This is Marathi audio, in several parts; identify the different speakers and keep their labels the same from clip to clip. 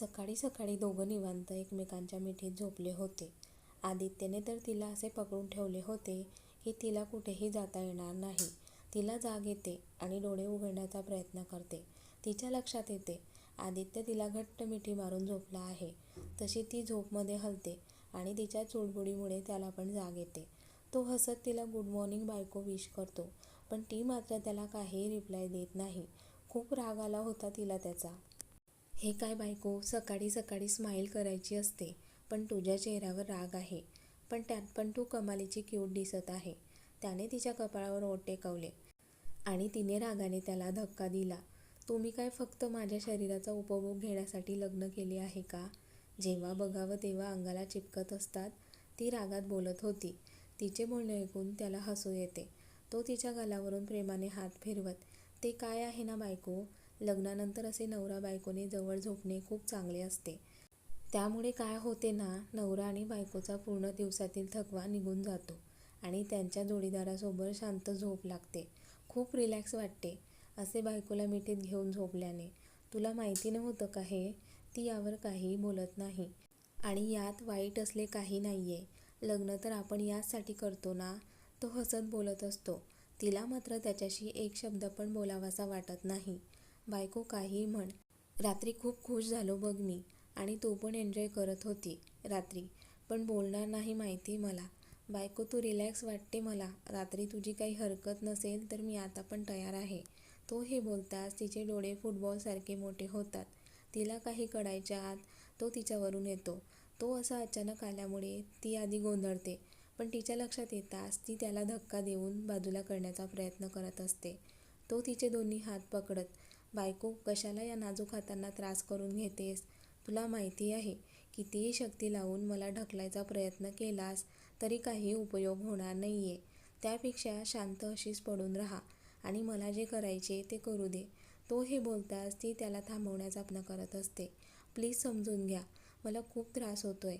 Speaker 1: सकाळी सकाळी दोघं निवांत एकमेकांच्या मिठीत झोपले होते. आदित्यने तर तिला असे पकडून ठेवले होते की तिला कुठेही जाता येणार नाही. तिला जाग येते आणि डोळे उघडण्याचा प्रयत्न करते. तिच्या लक्षात येते, आदित्य तिला घट्ट मिठी मारून झोपला आहे. तशी ती झोपमध्ये हलते आणि तिच्या चुडबुडीमुळे त्याला पण जाग येते. तो हसत तिला गुड मॉर्निंग बायको विश करतो, पण ती मात्र त्याला काहीही रिप्लाय देत नाही. खूप राग आला होता तिला त्याचा. हे काय बायको, सकाळी सकाळी स्माईल करायची असते, पण तुझ्या चेहऱ्यावर राग आहे. पण त्यात पण तू कमालीची क्यूट दिसत आहे. त्याने तिच्या कपाळावर ओट टेकवले आणि तिने रागाने त्याला धक्का दिला. तुम्ही काय फक्त माझ्या शरीराचा उपभोग घेण्यासाठी लग्न केले आहे का? जेव्हा बघावं तेव्हा अंगाला चिपकत असतात. ती रागात बोलत होती. तिचे बोलणे ऐकून त्याला हसू येते. तो तिच्या गालावरून प्रेमाने हात फिरवत, ते काय आहे ना बायको, लग्नानंतर असे नवरा बायकोने जवळ झोपणे खूप चांगले असते. त्यामुळे काय होते ना, नवरा आणि बायकोचा पूर्ण दिवसातील थकवा निघून जातो आणि त्यांच्या जोडीदारासोबत शांत झोप लागते. खूप रिलॅक्स वाटते असे बायकोला मिठीत घेऊन झोपल्याने. तुला माहिती नव्हतं का हे? ती यावर काही बोलत नाही. आणि यात वाईट असले काही नाही आहे लग्न तर आपण याचसाठी करतो ना? तो हसत बोलत असतो. तिला मात्र त्याच्याशी एक शब्द पण बोलावासा वाटत नाही. बायको काही म्हण. रात्री खूप खूश झालो बघ मी. आणि तू पण एन्जॉय करत होती रात्री. पण बोलणार नाही माहिती मला. बायको तू रिलॅक्स वाटते मला. रात्री तुझी काही हरकत नसेल तर मी आता पण तयार आहे. तो हे बोलताच तिचे डोळे फुटबॉलसारखे मोठे होतात. तिला काही कळायच्या आत तो तिच्यावरून येतो. तो असा अचानक आल्यामुळे ती आधी गोंधळते, पण तिच्या लक्षात येताच ती त्याला धक्का देऊन बाजूला करण्याचा प्रयत्न करत असते. तो तिचे दोन्ही हात पकडत, बायको कशाला या नाजूक हातांना त्रास करून घेतेस? तुला माहिती आहे, कितीही शक्ती लावून मला ढकलायचा प्रयत्न केलास तरी काही उपयोग होणार नाही आहे त्यापेक्षा शांत अशीच पडून राहा आणि मला जे करायचे ते करू दे. तो हे बोलताच ती त्याला थांबवण्याचा प्रयत्न करत असते. प्लीज समजून घ्या, मला खूप त्रास होतोय.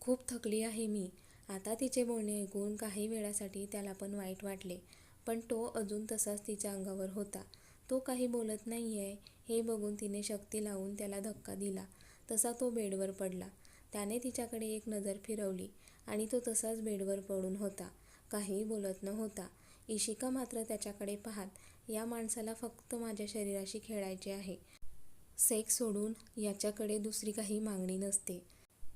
Speaker 1: खूप थकली आहे मी. आता तिचे बोलणे ऐकून काही वेळासाठी त्याला पण वाईट वाटले. पण तो अजून तसाच तिच्या अंगावर होता. तो काही बोलत नाही आहे हे बघून तिने शक्ती लावून त्याला धक्का दिला तसा तो बेडवर पडला. त्याने तिच्याकडे एक नजर फिरवली आणि तो तसाच बेडवर पडून होता. काहीही बोलत नव्हता. इशिका मात्र त्याच्याकडे पाहत, या माणसाला फक्त माझ्या शरीराशी खेळायचे आहे. सेक्स सोडून याच्याकडे दुसरी काही मागणी नसते.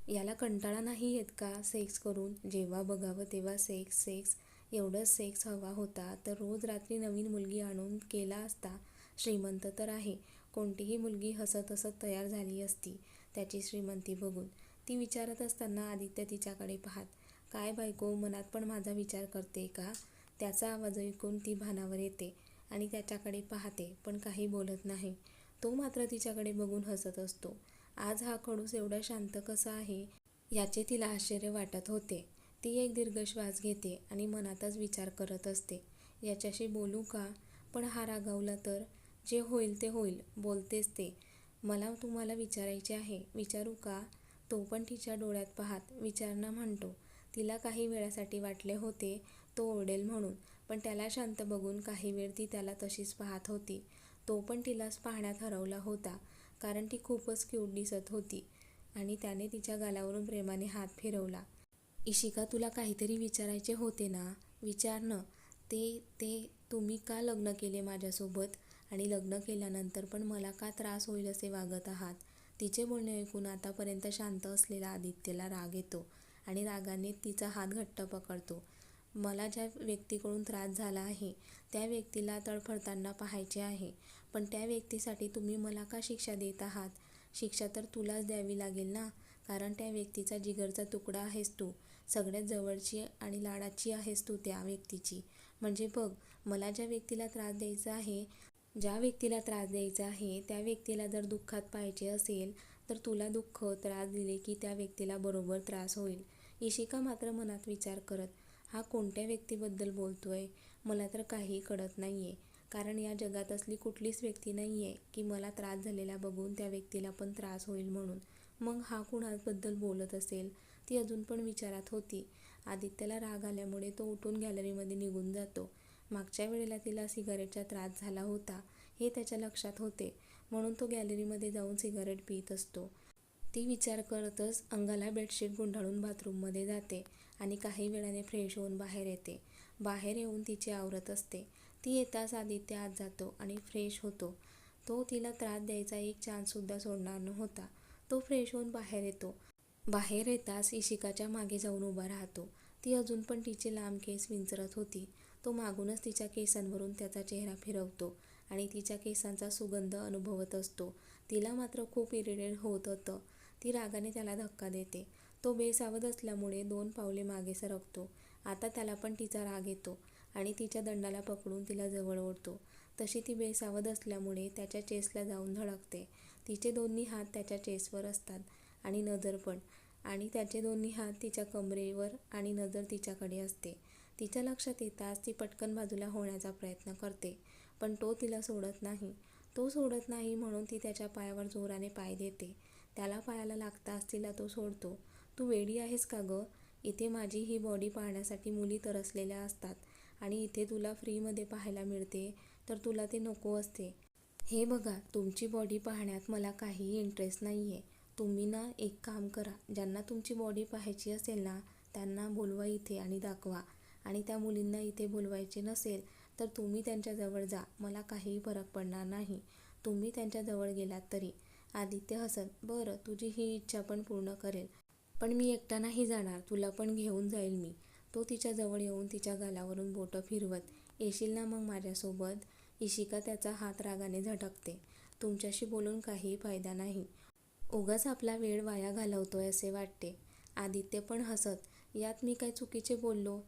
Speaker 1: याला कंटाळा नाही येत का सेक्स करून? जेव्हा बघावं तेव्हा सेक्स सेक्स. एवढं सेक्स हवा होता तर रोज रात्री नवीन मुलगी आणून केला असता. श्रीमंत तर आहे. कोणतीही मुलगी हसत हसत तयार झाली असती त्याची श्रीमंती बघून. ती विचारत असताना आदित्य तिच्याकडे पाहत, काय बायको मनात पण माझा विचार करते का? त्याचा आवाज ऐकून ती भानावर येते आणि त्याच्याकडे पाहते पण काही बोलत नाही. तो मात्र तिच्याकडे बघून हसत असतो. आज हा खडूस एवढा शांत कसा आहे याचे तिला आश्चर्य वाटत होते. ती एक दीर्घ श्वास घेते आणि मनातच विचार करत असते, याच्याशी बोलू का? पण हा रागावला तर? जे होईल ते होईल. बोलतेच ते. मला तुम्हाला विचारायचे आहे. विचारू का? तो पण तिच्या डोळ्यात पाहत, विचारणा म्हणतो. तिला काही वेळासाठी वाटले होते तो ओरडेल म्हणून, पण त्याला शांत बघून काही वेळ ती त्याला तशीच पाहत होती. तो पण तिलाच पाहण्यात हरवला होता, कारण ती खूपच क्यूट दिसत होती आणि त्याने तिच्या गालावरून प्रेमाने हात फिरवला. इशिका तुला काहीतरी विचारायचे होते ना? विचार न. ते ते तुम्ही का लग्न केले माझ्यासोबत आणि लग्न केल्यानंतर पण मला का त्रास होईल असे वागत आहात? तिचे बोलणे ऐकून आतापर्यंत शांत असलेला आदित्यला राग येतो आणि रागाने तिचा हात घट्ट पकडतो. मला ज्या व्यक्तीकडून त्रास झाला आहे त्या व्यक्तीला तडफडताना पाहायचे आहे. पण त्या व्यक्तीसाठी तुम्ही मला का शिक्षा देत आहात? शिक्षा तर तुलाच द्यावी लागेल ना, कारण त्या व्यक्तीचा जिगरचा तुकडा आहेस तू. सगळ्यात जवळची आणि लाडाची आहेस तू त्या व्यक्तीची. म्हणजे बघ, मला ज्या व्यक्तीला त्रास द्यायचा आहे, ज्या व्यक्तीला त्रास द्यायचा आहे त्या व्यक्तीला जर दुःखात पाहायचे असेल तर तुला दुःख, त्रास दिले की त्या व्यक्तीला बरोबर त्रास होईल. इशिका मात्र मनात विचार करत, हा कोणत्या व्यक्तीबद्दल बोलतोय? मला तर काहीही कळत नाही आहे कारण या जगात असली कुठलीच व्यक्ती नाही आहे की मला त्रास झालेला बघून त्या व्यक्तीला पण त्रास होईल म्हणून. मग हा कुणाबद्दल बोलत असेल? ती अजून पण विचारात होती. आदित्यला राग आल्यामुळे तो उठून गॅलरीमध्ये निघून जातो. मागच्या वेळेला तिला सिगारेटचा त्रास झाला होता हे त्याच्या लक्षात होते. म्हणून तो गॅलरीमध्ये जाऊन सिगारेट पित असतो. ती विचार करतच अंगाला बेडशीट गुंडाळून बाथरूममध्ये जाते आणि काही वेळाने फ्रेश होऊन बाहेर येते. बाहेर येऊन तिची आवरत असते. ती येताच आदित्य आत जातो आणि फ्रेश होतो. तो तिला त्रास द्यायचा एक चान्ससुद्धा सोडणार नव्हता. तो फ्रेश होऊन बाहेर येतो. बाहेर येताच इशिकाच्या मागे जाऊन उभा राहतो. ती अजून पण तिचे लांब केस विंचरत होती. तो मागूनच तिच्या केसांवरून त्याचा चेहरा फिरवतो आणि तिच्या केसांचा सुगंध अनुभवत असतो. तिला मात्र खूप इरिटेट होत होतं. ती रागाने त्याला धक्का देते. तो बेसावध असल्यामुळे दोन पावले मागे सरकतो. आता त्याला पण तिचा राग येतो आणि तिच्या दंडाला पकडून तिला जवळ ओढतो. तशी ती बेसावध असल्यामुळे त्याच्या चेसला जाऊन धडकते. तिचे दोन्ही हात त्याच्या चेसवर असतात आणि नजर पण. आणि त्याचे दोन्ही हात तिच्या कमरेवर आणि नजर तिच्याकडे असते. तिच्या लक्षात येताच ती पटकन बाजूला होण्याचा प्रयत्न करते. पण तो तिला सोडत नाही. तो सोडत नाही म्हणून ती त्याच्या पायावर जोराने पाय देते. त्याला पायाला लागताच तिला तो सोडतो. तू वेडी आहेस का गं? इथे माझी ही बॉडी पाहण्यासाठी मुली तरसलेल्या असतात आणि इथे तुला फ्रीमध्ये पाहायला मिळते तर तुला ते नको असते. हे बघा तुमची बॉडी पाहण्यात मला काहीही इंटरेस्ट नाही आहे तुम्ही ना एक काम करा ज्यांना तुमची बॉडी पाहायची असेल ना त्यांना बोलवा इथे आणि दाखवा. आणि त्या मुलींना इथे बोलवायचे नसेल तर तुम्ही त्यांच्याजवळ जा मला काहीही फरक पडणार नाही. तुम्ही त्यांच्याजवळ गेलात तरी. आदित्य हसत, बरं तुझी ही इच्छा पण पूर्ण करेल पण मी एकटा नाही जाणार तुला पण घेऊन जाईल मी. तो तिच्याजवळ येऊन तिच्या गालावरून बोटं फिरवत, येशील ना मग माझ्यासोबत? इशिका त्याचा हात रागाने झटकते. तुमच्याशी बोलून काहीही फायदा नाही. उगाच आपला वेळ वाया घालवतोय असे वाटते. आदित्य पण हसत, यात मी काय चुकीचे बोललो?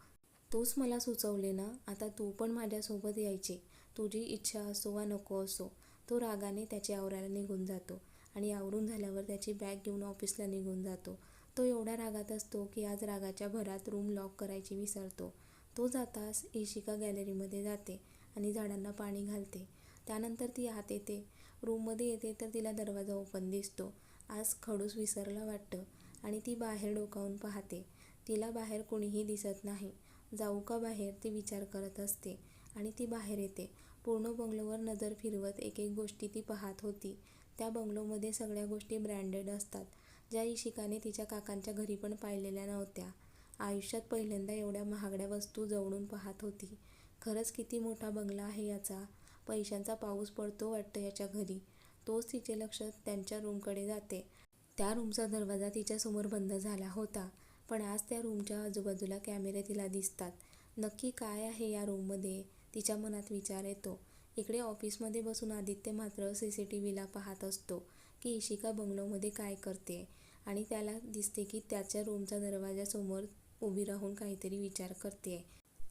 Speaker 1: तूच मला सुचवले ना? आता तू पण माझ्यासोबत यायचे. तुझी इच्छा असो वा नको असो. तो रागाने त्याचे आवऱ्याला निघून जातो आणि आवरून झाल्यावर त्याची बॅग घेऊन ऑफिसला निघून जातो. तो एवढा रागात असतो की आज रागाच्या भरात रूम लॉक करायची विसरतो. तो जाताच इशिका गॅलरीमध्ये जाते आणि झाडांना पाणी घालते. त्यानंतर ती आत येते. रूममध्ये येते तर तिला दरवाजा ओपन दिसतो. आज खडूस विसरला वाटतं आणि ती बाहेर डोकावून पाहते. तिला बाहेर कुणीही दिसत नाही. जाऊ का बाहेर ती विचार करत असते आणि ती बाहेर येते. पूर्ण बंगलोवर नजर फिरवत एकेक गोष्टी ती पाहत होती. त्या बंगलोमध्ये सगळ्या गोष्टी ब्रँडेड असतात ज्या इशिकाने तिच्या काकांच्या घरी पण पाहिलेल्या नव्हत्या. आयुष्यात पहिल्यांदा एवढ्या महागड्या वस्तू जवळून पाहत होती. खरंच किती मोठा बंगला आहे याचा. पैशांचा पाऊस पडतो वाटतं याच्या घरी. तोच तिचे लक्ष त्यांच्या रूमकडे जाते. त्या रूमचा दरवाजा तिच्यासमोर बंद झाला होता. पण आज त्या रूमच्या आजूबाजूला कॅमेरे तिला दिसतात. नक्की काय आहे या रूममध्ये? तिच्या मनात विचार येतो. इकडे ऑफिसमध्ये बसून आदित्य मात्र सी सी टी व्हीला पाहत असतो की इशिका बंगलोमध्ये काय करते आणि त्याला दिसते की त्याच्या रूमच्या दरवाजासमोर उभी राहून काहीतरी विचार करते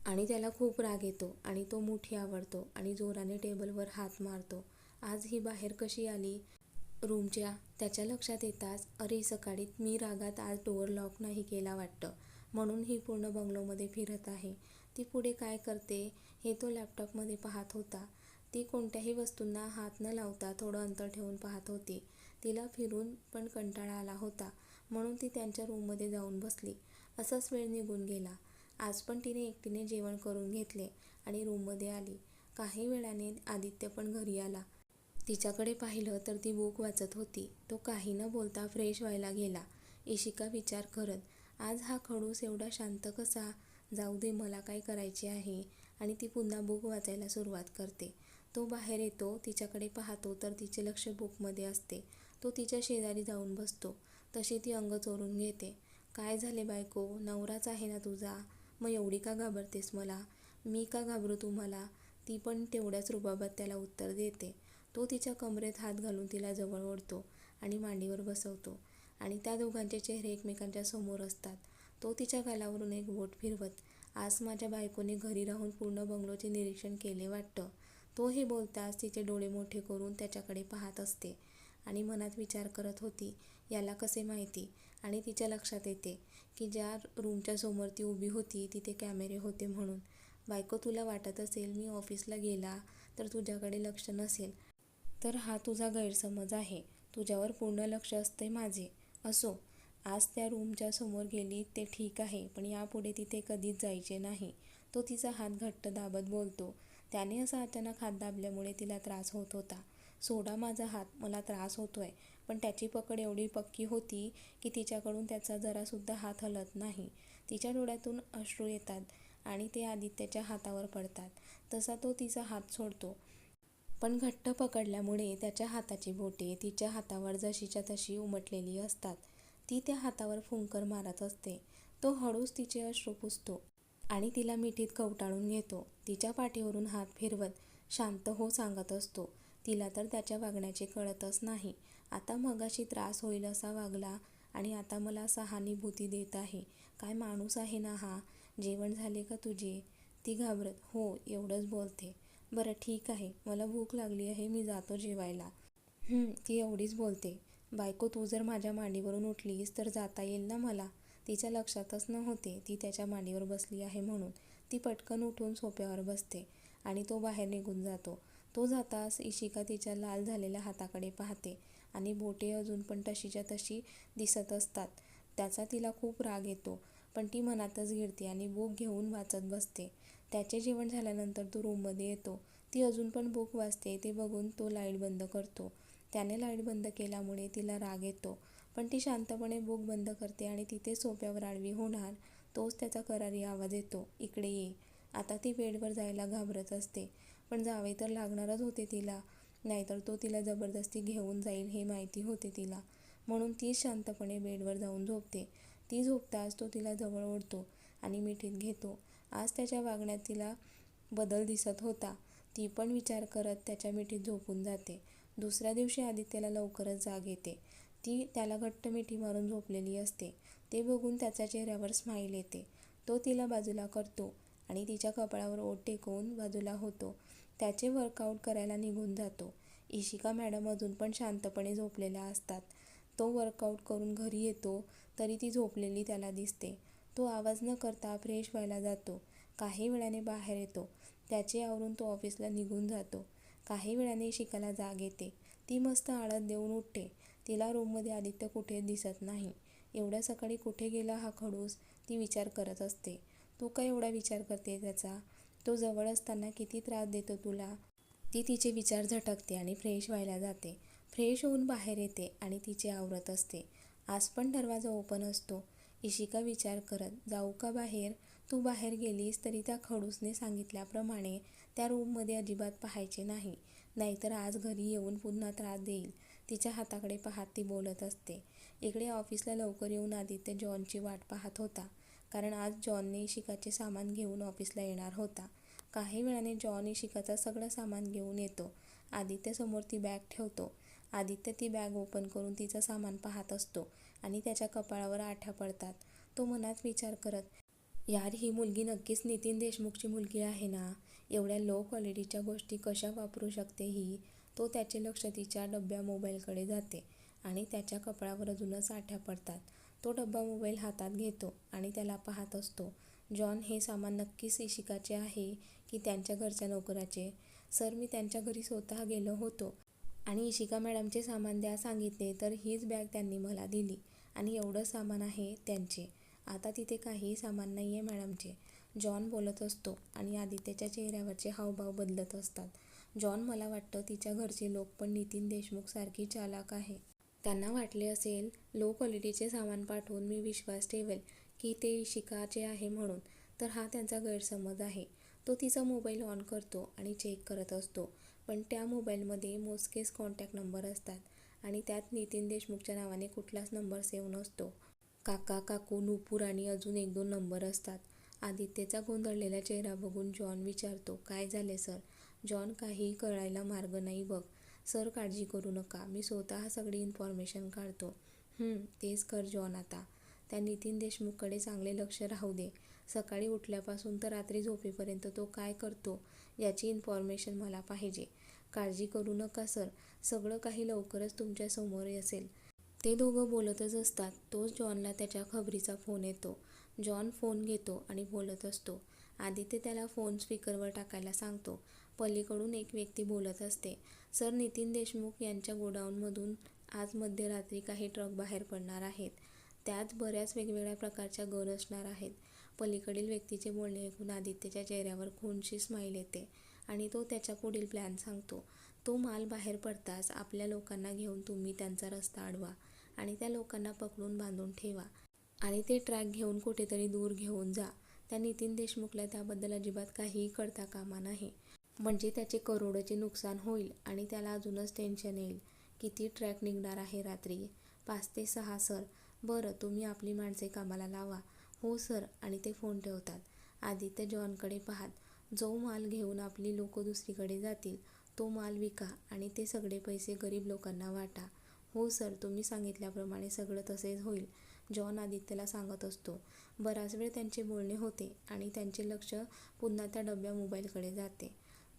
Speaker 1: आणि त्याला खूप राग येतो आणि तो मुठी आवडतो आणि जोराने टेबलवर हात मारतो. आज ही बाहेर कशी आली? रूमच्या? त्याच्या लक्षात येताच, अरे सकाळी मी रागात आज डोअर लॉक नाही केला वाटतं म्हणून ही पूर्ण बंगलोमध्ये फिरत आहे. ती पुढे काय करते हे तो लॅपटॉपमध्ये पाहत होता. ती कोणत्याही वस्तूंना हात न लावता थोडं अंतर ठेवून पाहत होती. तिला फिरून पण कंटाळा आला होता म्हणून ती त्यांच्या रूममध्ये जाऊन बसली. असाच वेळ निघून गेला. आज पण तिने एकटीने जेवण करून घेतले आणि रूममध्ये आली. काही वेळाने आदित्य पण घरी आला. तिच्याकडे पाहिलं तर ती बुक वाचत होती. तो काही न बोलता फ्रेश व्हायला गेला. इशिका विचार करत, आज हा खडूस एवढा शांत कसा? जाऊ दे मला काय करायचे आहे आणि ती पुन्हा बुक वाचायला सुरुवात करते. तो बाहेर येतो. तिच्याकडे पाहतो तर तिचे लक्ष बुकमध्ये असते. तो तिच्या शेजारी जाऊन बसतो. तशी ती अंग चोरून घेते. काय झाले बायको? नवराच आहे ना तुझा? मग एवढी का घाबरतेस मला? मी का घाबरू तुम्हाला? ती पण तेवढ्याच रुबाबात त्याला उत्तर देते. तो तिच्या कमरेत हात घालून तिला जवळ ओढतो आणि मांडीवर बसवतो आणि त्या दोघांचे चेहरे एकमेकांच्या समोर असतात. तो तिच्या गालावरून एक बोट फिरवत, आज माझ्या बायकोने घरी राहून पूर्ण बंगलोचे निरीक्षण केले वाटतं. तो हे बोलताच तिचे डोळे मोठे करून त्याच्याकडे पाहत असते आणि मनात विचार करत होती, याला कसे माहिती? आणि तिच्या लक्षात येते की ज्या रूमच्या समोर ती उभी होती तिथे कॅमेरे होते म्हणून. बायको तुला वाटत असेल मी ऑफिसला गेला तर तुझ्याकडे लक्ष नसेल तर हा तुझा गैरसमज आहे. तुझ्यावर पूर्ण लक्ष असते माझे. असो, आज त्या रूमच्या समोर गेली ते ठीक आहे पण यापुढे तिथे कधीच जायचे नाही. तो तिचा हात घट्ट दाबत बोलतो. त्याने असा अचानक हात दाबल्यामुळे तिला त्रास होत होता. सोडा माझा हात मला त्रास होतोय पण त्याची पकड एवढी पक्की होती की तिच्याकडून त्याचा जरासुद्धा हात हलत नाही तिच्या डोळ्यातून अश्रू येतात आणि ते आदित्यच्या हातावर पडतात तसा तो तिचा हात सोडतो पण घट्ट पकडल्यामुळे त्याच्या हाताची बोटे तिच्या हातावर जशीच्या तशी उमटलेली असतात. ती त्या हातावर फुंकर मारत असते. तो हळूच तिचे अश्रू पुसतो आणि तिला मिठीत कवटाळून घेतो. तिच्या पाठीवरून हात फिरवत शांत हो सांगत असतो. तिला तर त्याच्या वागण्याचे कळतच नाही. आता मगाशी त्रास होईल असा वागला आणि आता मला सहानुभूती देत आहे. काय माणूस आहे ना हा? जेवण झाले का तुझे? ती घाबरत हो एवढंच बोलते. बरं ठीक आहे. मला भूक लागली आहे मी जातो जेवायला. ती एवढीच बोलते. बायको तू जर माझ्या मांडीवरून उठलीस तर जाता येईल ना मला? तिच्या लक्षातच नव्हते. ती त्याच्या मांडीवर बसली आहे म्हणून. ती पटकन उठून सोप्यावर बसते आणि तो बाहेर निघून जातो. तो जाताच इशिका तिच्या लाल झालेल्या हाताकडे पाहते आणि बोटे अजून पण तशीच्या तशी दिसत असतात. त्याचा तिला खूप राग येतो पण ती मनातच गिळते आणि बुक घेऊन वाचत बसते. त्याचे जेवण झाल्यानंतर तो रूममध्ये येतो. ती अजून पण बुक वाचते ते बघून तो लाइट बंद करतो. त्याने लाइट बंद केल्यामुळे तिला राग येतो. पण ती शांतपणे बुक बंद करते आणि तिथे सोप्यावर आडवी होणार तोच त्याचा करारी आवाज येतो. इकडे ये. आता ती बेडवर जायला घाबरत असते. पण जावे तर लागणारच होते तिला. नाहीतर तो तिला जबरदस्ती घेऊन जाईल हे माहिती होते तिला. म्हणून ती शांतपणे बेडवर जाऊन झोपते. ती झोपताच तो तिला जवळ ओढतो आणि मिठीत घेतो. आज त्याच्या वागण्यात तिला बदल दिसत होता. ती पण विचार करत त्याच्या मिठीत झोपून जाते. दुसऱ्या दिवशी आदित्यला लवकरच जाग येते. ती त्याला घट्ट मिठी मारून झोपलेली असते. ते बघून त्याच्या चेहऱ्यावर स्माईल येते. तो तिला बाजूला करतो आणि तिच्या कपाळावर ओट टेकवून बाजूला होतो. त्याचे वर्कआउट करायला निघून जातो. इशिका मॅडम अजून पण शांतपणे झोपलेल्या असतात. तो वर्कआउट करून घरी येतो तरी ती झोपलेली त्याला दिसते. तो आवाज न करता फ्रेश व्हायला जातो. काही वेळाने बाहेर येतो. त्याचे आवरून तो ऑफिसला निघून जातो. काही वेळाने इशिकाला जाग येते. ती मस्त आळत देऊन उठते. तिला रूममध्ये आदित्य कुठे दिसत नाही. एवढ्या सकाळी कुठे गेला हा खडूस? ती विचार करत असते. तू का एवढा विचार करते त्याचा? तो जवळ असताना किती त्रास देतो तुला? ती तिचे विचार झटकते आणि फ्रेश व्हायला जाते. फ्रेश होऊन बाहेर येते आणि तिचे आवरत असते. आज पण दरवाजा ओपन असतो. इशिका विचार करत जाऊ का बाहेर? तू बाहेर गेलीस तरी त्या खडूसने सांगितल्याप्रमाणे त्या रूममध्ये अजिबात पाहायचे नाही. नाहीतर आज घरी येऊन पुन्हा त्रास देईल. तिच्या हाताकडे पाहत ती बोलत असते. इकडे ऑफिसला लवकर येऊन आदित्य जॉनची वाट पाहत होता. कारण आज जॉनने इशिकाचे सामान घेऊन ऑफिसला येणार होता. काही वेळाने जॉन इशिकाचं सगळं सामान घेऊन येतो. आदित्यसमोर ती बॅग ठेवतो. आदित्य ती बॅग ओपन करून तिचं सामान पाहत असतो. आणि त्याच्या कपाळावर आठ्या पडतात. तो मनात विचार करत यार ही मुलगी नक्कीच नितीन देशमुखची मुलगी आहे ना? एवढ्या लो क्वालिटीच्या गोष्टी कशा वापरू शकते ही? तो त्याचे लक्ष तिच्या डब्या मोबाईलकडे जाते आणि त्याच्या कपाळावर अजूनच आठ्या पडतात. तो डब्बा मोबाईल हातात घेतो आणि त्याला पाहत असतो जॉन हे सामान नक्कीच इशिकाचे आहे की त्यांच्या घरच्या नोकराचे? सर मी त्यांच्या घरी स्वतः गेलो होतो. आणि इशिका मॅडमचे सामान द्या सांगितले तर हीच बॅग त्यांनी मला दिली. आणि एवढं सामान आहे त्यांचे. आता तिथे काहीही सामान नाही आहे मॅडमचे. जॉन बोलत असतो आणि आदित्यच्या चेहऱ्यावरचे हावभाव बदलत असतात. जॉन मला वाटतं तिच्या घरचे लोक पण नितीन देशमुखसारखी चालाक आहे. त्यांना वाटले असेल लो क्वालिटीचे सामान पाठवून मी विश्वास ठेवेल की ते इशिकाचे आहे म्हणून. तर हा त्यांचा गैरसमज आहे. तो तिचा मोबाईल ऑन करतो आणि चेक करत असतो. पण त्या मोबाईलमध्ये मोजकेच कॉन्टॅक्ट नंबर असतात आणि त्यात नितीन देशमुखच्या नावाने कुठलाच नंबर सेव्ह नसतो. काका काकू नुपूर आणि अजून एक दोन नंबर असतात. आदित्यचा गोंधळलेला चेहरा बघून जॉन विचारतो काय झाले सर? जॉन काहीही कळायला मार्ग नाही बघ. सर काळजी करू नका. मी स्वतः सगळी इन्फॉर्मेशन काढतो. तेच कर जॉन आता. त्या नितीन देशमुखकडे चांगले लक्ष राहू दे. सकाळी उठल्यापासून तर रात्री झोपेपर्यंत तो काय करतो? याची इन्फॉर्मेशन मला पाहिजे. काळजी करू नका सर सगळं काही लवकरच तुमच्यासमोर असेल ते दोघं बोलतच असतात. तोच जॉनला त्याच्या खबरीचा फोन येतो. जॉन फोन घेतो आणि बोलत असतो. आदित्य त्याला फोन स्पीकरवर टाकायला सांगतो. पलीकडून एक व्यक्ती बोलत असते. सर नितीन देशमुख यांच्या गोडाऊनमधून आज मध्यरात्री काही ट्रक बाहेर पडणार आहेत. त्यात बऱ्याच वेगवेगळ्या प्रकारच्या गन असणार आहेत. पलीकडील व्यक्तीचे बोलणे ऐकून आदित्यच्या चेहऱ्यावर खूनशी स्माईल येते आणि तो त्याच्या पुढील प्लॅन सांगतो. तो माल बाहेर पडताच आपल्या लोकांना घेऊन तुम्ही त्यांचा रस्ता अडवा आणि त्या लोकांना पकडून बांधून ठेवा आणि ते ट्रॅक घेऊन कुठेतरी दूर घेऊन जा. त्या नितीन देशमुखला त्याबद्दल अजिबात काहीही करता कामा नाही. म्हणजे त्याचे करोडोचे नुकसान होईल आणि त्याला अजूनच टेन्शन येईल. किती ट्रॅक निघणार आहे रात्री? पाच ते सहा सर बरं तुम्ही आपली माणसे कामाला लावा. हो सर. आणि ते फोन ठेवतात. आदित्य जॉनकडे पाहत जो माल घेऊन आपली लोक दुसरीकडे जातील तो माल विका आणि ते सगळे पैसे गरीब लोकांना वाटा. हो सर. तुम्ही सांगितल्याप्रमाणे सगळं तसेच होईल जॉन आदित्यला सांगत असतो. बराच वेळ त्यांचे बोलणे होते आणि त्यांचे लक्ष पुन्हा त्या डब्या मोबाईलकडे जाते.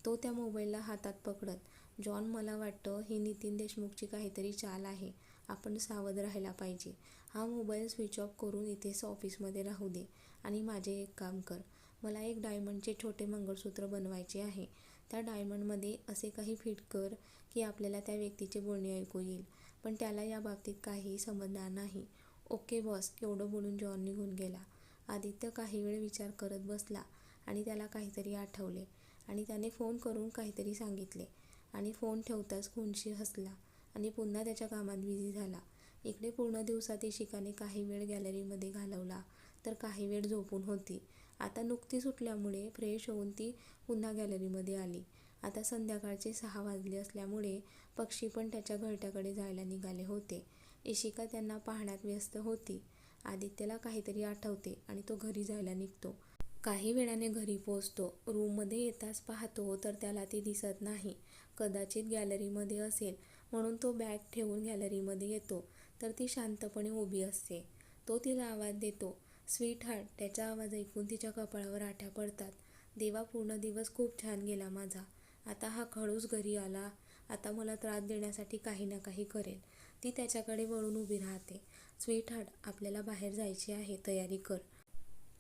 Speaker 1: तो त्या मोबाईलला हातात पकडत जॉन मला वाटतं ही नितीन देशमुखची काहीतरी चाल आहे. आपण सावध राहायला पाहिजे. हा मोबाईल स्विच ऑफ करून इथेच ऑफिसमध्ये राहू दे आणि माझे एक काम कर. मला एक डायमंडचे छोटे मंगळसूत्र बनवायचे आहे. त्या डायमंडमध्ये असे काही फिट कर की आपल्याला त्या व्यक्तीचे बोलणे ऐकू येईल. पण त्याला या बाबतीत काही समजणार नाही. ओके बॉस एवढं बोलून जॉन निघून गेला. आदित्य काही वेळ विचार करत बसला आणि त्याला काहीतरी आठवले आणि त्याने फोन करून काहीतरी सांगितले आणि फोन ठेवताच खुनशी हसला आणि पुन्हा त्याच्या कामात बिझी झाला. इकडे पूर्ण दिवसात इशिकाने काही वेळ गॅलरीमध्ये घालवला तर काही वेळ झोपून होती. आता नुकती सुटल्यामुळे फ्रेश होऊन ती पुन्हा गॅलरीमध्ये आली. आता संध्याकाळचे सहा वाजले असल्यामुळे पक्षी पण त्याच्या घरट्याकडे जायला निघाले होते. इशिका त्यांना पाहण्यात व्यस्त होती. आदित्यला काहीतरी आठवते आणि तो घरी जायला निघतो. काही वेळाने घरी पोचतो रूममध्ये येताच पाहतो तर त्याला ती दिसत नाही. कदाचित गॅलरीमध्ये असेल म्हणून तो बॅग ठेवून गॅलरीमध्ये येतो. तर ती शांतपणे उभी असते. तो तिला आवाज देतो. स्वीट हार्ट त्याचा आवाज ऐकून तिच्या कपाळावर आठ्या पडतात. देवा पूर्ण दिवस खूप छान गेला माझा. आता हा खडूस घरी आला. आता मला त्रास देण्यासाठी काही ना काही करेल. ती त्याच्याकडे वळून उभी राहते. स्वीट हार्ट आपल्याला बाहेर जायचे आहे. तयारी कर.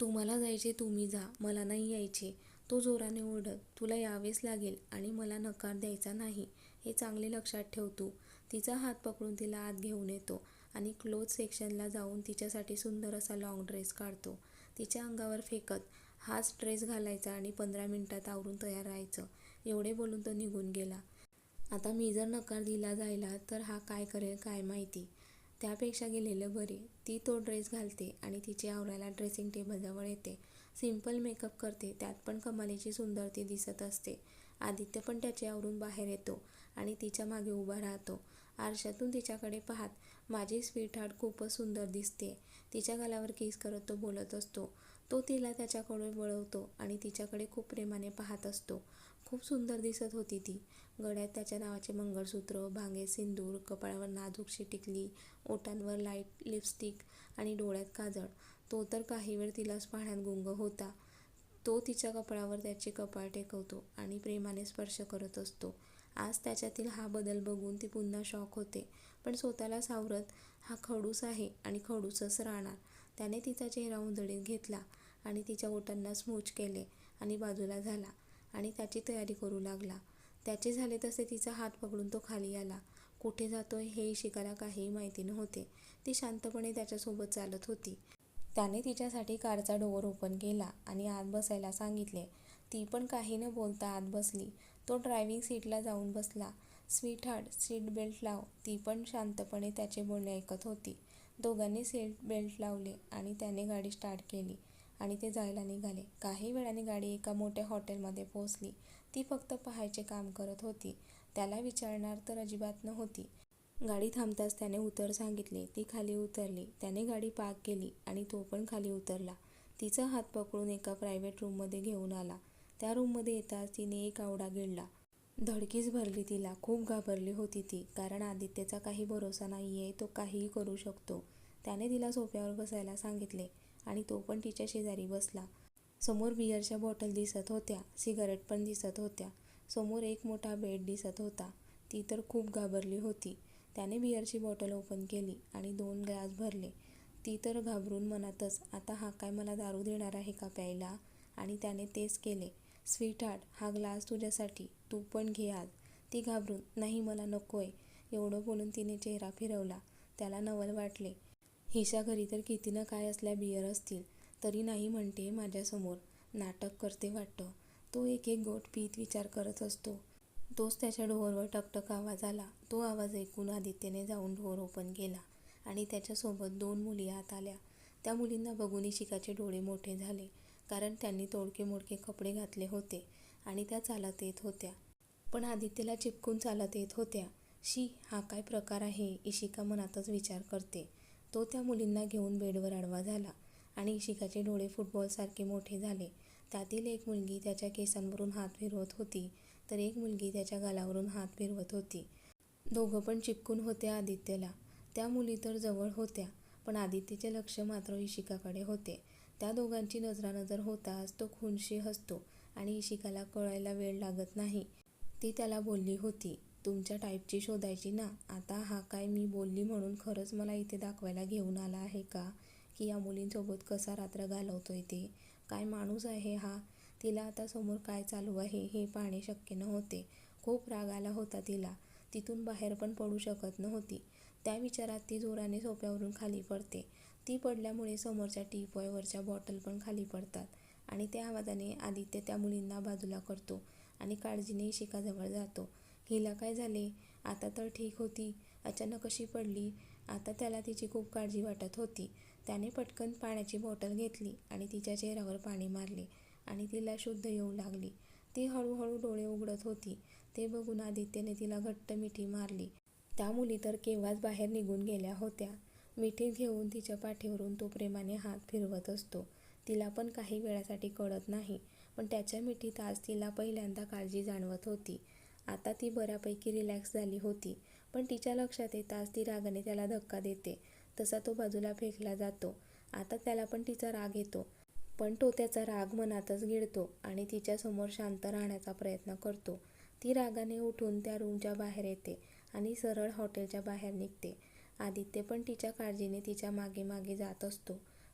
Speaker 1: तुम्हाला जायचे तुम्ही जा. मला नाही यायचे. तो जोराने ओरडत तुला यावेच लागेल आणि मला नकार द्यायचा नाही. हे चांगले लक्षात ठेव तू. तिचा हात पकडून तिला आत घेऊन येतो आणि क्लोज सेक्शनला जाऊन तिच्यासाठी सुंदर असा लाँग ड्रेस काढतो. तिच्या अंगावर फेकत हाच ड्रेस घालायचा आणि पंधरा मिनिटात आवरून तयार राहायचं. एवढे बोलून तो निघून गेला. आता मी जर नकार दिला जायला तर हा काय करेल काय माहिती. त्यापेक्षा गेलेलं बरे. ती तो ड्रेस घालते आणि तिची आवरायला ड्रेसिंग टेबलजवळ येते. सिंपल मेकअप करते. त्यात पण कमालीची सुंदर ती दिसत असते. आदित्य पण त्याचे आवरून बाहेर येतो आणि तिच्यामागे उभा राहतो. आरशातून तिच्याकडे पाहत माझी स्वीट हार्ट खूपच सुंदर दिसते. तिच्या गालावर किस करत तो बोलत असतो. तो तिला त्याच्याकडे वळवतो आणि तिच्याकडे खूप प्रेमाने पाहत असतो. खूप सुंदर दिसत होती ती. गळ्यात त्याच्या नावाचे मंगळसूत्र भांगे सिंदूर कपाळावर नाजूकशी टिकली ओठांवर लाइट लिपस्टिक आणि डोळ्यात काजळ. तो तर काही वेळ तिलाच पाहण्यात गुंग होता. तो तिच्या कपाळावर त्याचे कपाळ टेकवतो आणि प्रेमाने स्पर्श करत असतो. आज त्याच्यातील हा बदल बघून ती पुन्हा शॉक होते. पण स्वतःला सावरत हा खडूस आहे आणि खडूसच राहणार. त्याने तिचा चेहरा उंधळीत घेतला आणि तिच्या ओठांना स्मूच केले आणि बाजूला झाला आणि त्याची तयारी करू लागला. त्याचे झाले तसे तिचा हात पकडून तो खाली आला. कुठे जातोय हे इशिकाला काहीही माहिती नव्हते. ती शांतपणे त्याच्यासोबत चालत होती. त्याने तिच्यासाठी कारचा डोअर ओपन केला आणि आत बसायला सांगितले. ती पण काही न बोलता आत बसली. तो ड्रायव्हिंग सीटला जाऊन बसला. स्वीट हार्ट सीट बेल्ट लाव. ती पण शांतपणे त्याचे बोलणे ऐकत होती. दोघांनी सीट बेल्ट लावले आणि त्याने गाडी स्टार्ट केली आणि ते जायला निघाले. काही वेळाने गाडी एका मोठ्या हॉटेलमध्ये पोहोचली. ती फक्त पाहायचे काम करत होती. त्याला विचारणार तर अजिबात नव्हती. गाडी थांबताच त्याने उतर सांगितले. ती खाली उतरली. त्याने गाडी पार्क केली आणि तो पण खाली उतरला. तिचा हात पकडून एका प्रायव्हेट रूममध्ये घेऊन आला. त्या रूममध्ये येताच तिने एक आवडा गिळला धडकीच भरली तिला. खूप घाबरली होती ती. कारण आदित्यचा काही भरोसा नाही आहे तो काहीही करू शकतो. त्याने तिला सोफ्यावर बसायला सांगितले आणि तो पण तिच्या शेजारी बसला. समोर बियरच्या बॉटल दिसत होत्या. सिगारेट पण दिसत होत्या. समोर एक मोठा बेड दिसत होता. ती तर खूप घाबरली होती. त्याने बिअरची बॉटल ओपन केली आणि दोन ग्लास भरले. ती तर घाबरून मनातच आता हा काय मला दारू देणार आहे का प्यायला? आणि त्याने तेच केले. स्वीटहार्ट हा ग्लास तुझ्यासाठी. तू पण घे आज. ती घाबरून नाही मला नको आहे एवढं बोलून तिने चेहरा फिरवला. त्याला नवल वाटले. हिशा घरी तर किती काय असल्या बियर असतील तरी नाही म्हणते माझ्यासमोर. नाटक करते वाटतं. तो एक एक गोट पीत विचार करत असतो. तोच त्याच्या डोअरवर टकटक आवाज आला. तो आवाज ऐकून आदित्यने जाऊन डोअर ओपन केला आणि त्याच्यासोबत दोन मुली आत आल्या. त्या मुलींना बघून इशिकाचे डोळे मोठे झाले. कारण त्यांनी तोडके मोडके कपडे घातले होते आणि त्या चालत येत होत्या. पण आदित्यला चिपकून चालत येत होत्या. शी हा काय प्रकार आहे? इशिका मनातच विचार करते. तो त्या मुलींना घेऊन बेडवर आडवा झाला आणि इशिकाचे डोळे फुटबॉलसारखे मोठे झाले. त्यातील एक मुलगी त्याच्या केसांवरून हात फिरवत होती तर एक मुलगी त्याच्या गालावरून हात फिरवत होती. दोघं पण चिपकून होते आदित्यला. त्या मुली तर जवळ होत्या पण आदित्यचे लक्ष मात्र इशिकाकडे होते. त्या दोघांची नजरानजर होताच तो खुनशी हसतो आणि इशिकाला कळायला वेळ लागत नाही. ती त्याला बोलली होती तुमच्या टाईपची शोधायची ना आता हा काय मी बोलली म्हणून खरंच मला इथे दाखवायला घेऊन आला आहे का? की या मुलींसोबत कसा रात्र घालवतोय ते? काय माणूस आहे हा? तिला आता समोर काय चालू आहे हे पाहणे शक्य नव्हते. खूप राग आला होता तिला. तिथून बाहेर पण पडू शकत नव्हती. त्या विचारात ती जोराने सोप्यावरून खाली पडते. ती पडल्यामुळे समोरच्या टीपॉयवरच्या बॉटल पण खाली पडतात आणि त्या आवाजाने आदित्य त्या मुलींना बाजूला करतो आणि काळजीने इशिकाजवळ जातो. हिला काय झाले? आता तर ठीक होती. अचानक कशी पडली. आता त्याला तिची खूप काळजी वाटत होती. त्याने पटकन पाण्याची बॉटल घेतली आणि तिच्या चेहऱ्यावर पाणी मारले आणि तिला शुद्ध येऊ लागली. ती हळूहळू डोळे उघडत होती. ते बघून आदित्यने तिला घट्ट मिठी मारली. त्या मुली तर केव्हाच बाहेर निघून गेल्या होत्या. मिठीत घेऊन तिच्या पाठीवरून तो प्रेमाने हात फिरवत असतो. तिला पण काही वेळासाठी कळत नाही पण त्याच्या मिठीत आज तिला पहिल्यांदा काळजी जाणवत होती. आता ती बऱ्यापैकी रिलॅक्स झाली होती पण तिच्या लक्षात येताच ती रागाने त्याला धक्का देते. तसा तो बाजूला फेकला जातो. आता त्याला पण तिचा राग येतो पण तो त्याचा राग मनातच गिळतो आणि तिच्यासमोर शांत राहण्याचा प्रयत्न करतो. ती रागाने उठून त्या रूमच्या बाहेर येते आणि सरळ हॉटेलच्या बाहेर निघते. आदित्य पण तिच्या काळजीने तिच्यामागे मागे जात असतो.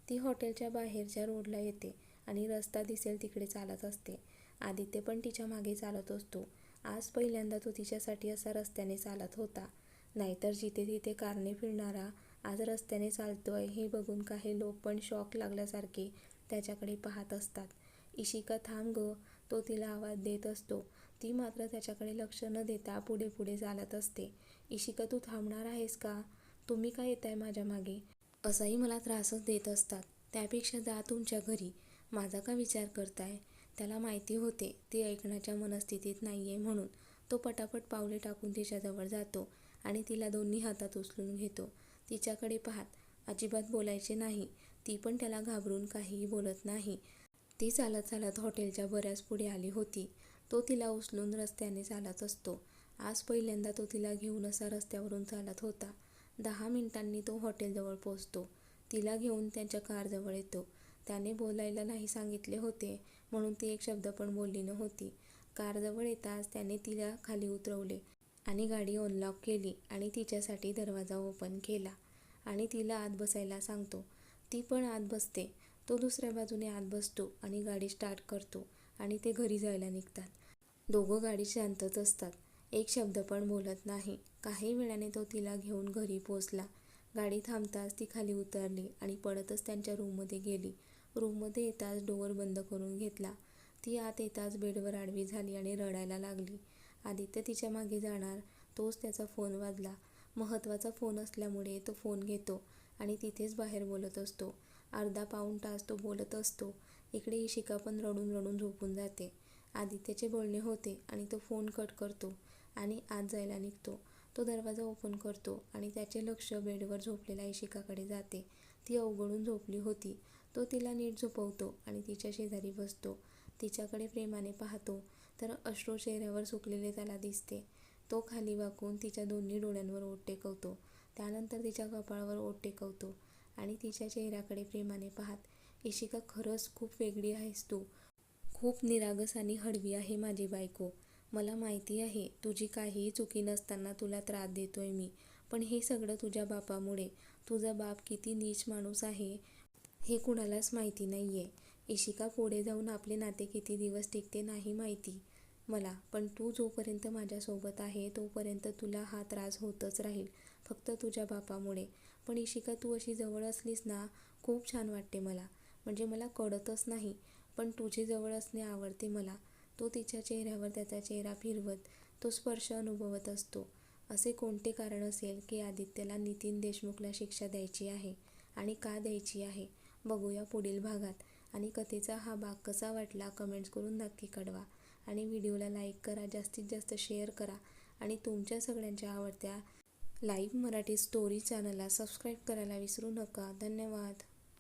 Speaker 1: ती हॉटेलच्या बाहेरच्या रोडला येते आणि रस्ता दिसेल तिकडे चालत असते. आदित्य पण तिच्यामागे चालत असतो. आज पहिल्यांदा तो तिच्यासाठी असा रस्त्याने चालत होता. नाहीतर जिथे तिथे कारने फिरणारा आज रस्त्याने चालतोय हे बघून काही लोक पण शॉक लागल्यासारखे त्याच्याकडे पाहत असतात. इशिका थांब ग तो तिला आवाज देत असतो. ती मात्र त्याच्याकडे लक्ष न देता पुढे पुढे चालत असते. इशिका तू थांबणार आहेस का? तुम्ही का आहे माझ्या मागे? असाही मला त्रासच देत असतात. त्यापेक्षा जा तुमच्या घरी. माझा का विचार करताय? त्याला माहिती होते. ती ऐकण्याच्या मनस्थितीत नाही आहे म्हणून. तो पटापट पावले टाकून तिच्याजवळ जातो आणि तिला दोन्ही हातात उचलून घेतो. तिच्याकडे पाहत अजिबात बोलायचे नाही. ती पण त्याला घाबरून काहीही बोलत नाही. ती चालत चालत हॉटेलच्या बऱ्याच पुढे आली होती. तो तिला उचलून रस्त्याने चालत असतो. आज पहिल्यांदा तो तिला घेऊन असा रस्त्यावरून चालत होता. दहा मिनिटांनी तो हॉटेलजवळ पोचतो तिला घेऊन त्यांच्या कारजवळ येतो. त्याने बोलायला नाही सांगितले होते म्हणून ती एक शब्द पण बोलली नव्हती. कारजवळ येताच त्याने तिला खाली उतरवले आणि गाडी अनलॉक केली आणि तिच्यासाठी दरवाजा ओपन केला आणि तिला आत बसायला सांगतो. ती पण आत बसते. तो दुसऱ्या बाजूने आत बसतो आणि गाडी स्टार्ट करतो आणि ते घरी जायला निघतात. दोघं गाडी शांतच असतात. एक शब्द पण बोलत नाही. काही वेळाने तो तिला घेऊन घरी पोचला. गाडी थांबताच ती खाली उतरली आणि पडतच त्यांच्या रूममध्ये गेली. रूममध्ये येताच डोअर बंद करून घेतला. ती आत येताच बेडवर आडवी झाली आणि रडायला लागली. आदित्य तिच्यामागे जाणार तोच त्याचा फोन वाजला. महत्त्वाचा फोन असल्यामुळे तो फोन घेतो आणि तिथेच बाहेर बोलत असतो. अर्धा पाऊण तास तो बोलत असतो. इकडे इशिका पण रडून रडून झोपून जाते. आदित्यचे बोलणे होते आणि तो फोन कट करतो. आणि आत जायला निघतो. तो दरवाजा ओपन करतो आणि त्याचे लक्ष बेडवर झोपलेल्या इशिकाकडे जाते. ती अवघडून झोपली होती. तो तिला नीट झोपवतो आणि तिच्या शेजारी बसतो. तिच्याकडे प्रेमाने पाहतो तर अश्रू चेहऱ्यावर सुकलेले त्याला दिसते. तो खाली वाकून तिच्या दोन्ही डोळ्यांवर ओट टेकवतो. त्यानंतर तिच्या कपाळावर ओट टेकवतो आणि तिच्या चेहऱ्याकडे प्रेमाने पाहत इशिका खरंच खूप वेगळी आहेस तू. खूप निरागस आणि हळवी आहे माझी बायको. मला माहिती आहे तुझी काहीही चुकी नसताना तुला त्रास देतोय मी. पण हे सगळं तुझ्या बापामुळे. तुझा बाप किती नीच माणूस आहे हे कुणालाच माहिती नाही आहे इशिका पुढे जाऊन आपले नाते किती दिवस टिकते नाही माहिती मला. पण तू जोपर्यंत माझ्यासोबत आहे तोपर्यंत तुला हा त्रास होतच राहील फक्त तुझ्या बापामुळे. पण इशिका तू अशी जवळ असलीस ना खूप छान वाटते मला. म्हणजे मला कळतच नाही पण तुझे जवळ असणे आवडते मला. तो तिच्या चेहऱ्यावर त्याचा चेहरा फिरवत तो स्पर्श अनुभवत असतो. असे कोणते कारण असेल की आदित्यला नितीन देशमुखला शिक्षा द्यायची आहे आणि का द्यायची आहे? बघूया पुढील भागात. आणि कथेचा हा भाग कसा वाटला कमेंट्स करून नक्की कळवा. आणि व्हिडिओला लाईक करा जास्तीत जास्त शेअर करा. आणि तुमच्या सगळ्यांच्या आवडत्या लाईव्ह मराठी स्टोरी चॅनलला सबस्क्राईब करायला विसरू नका. धन्यवाद.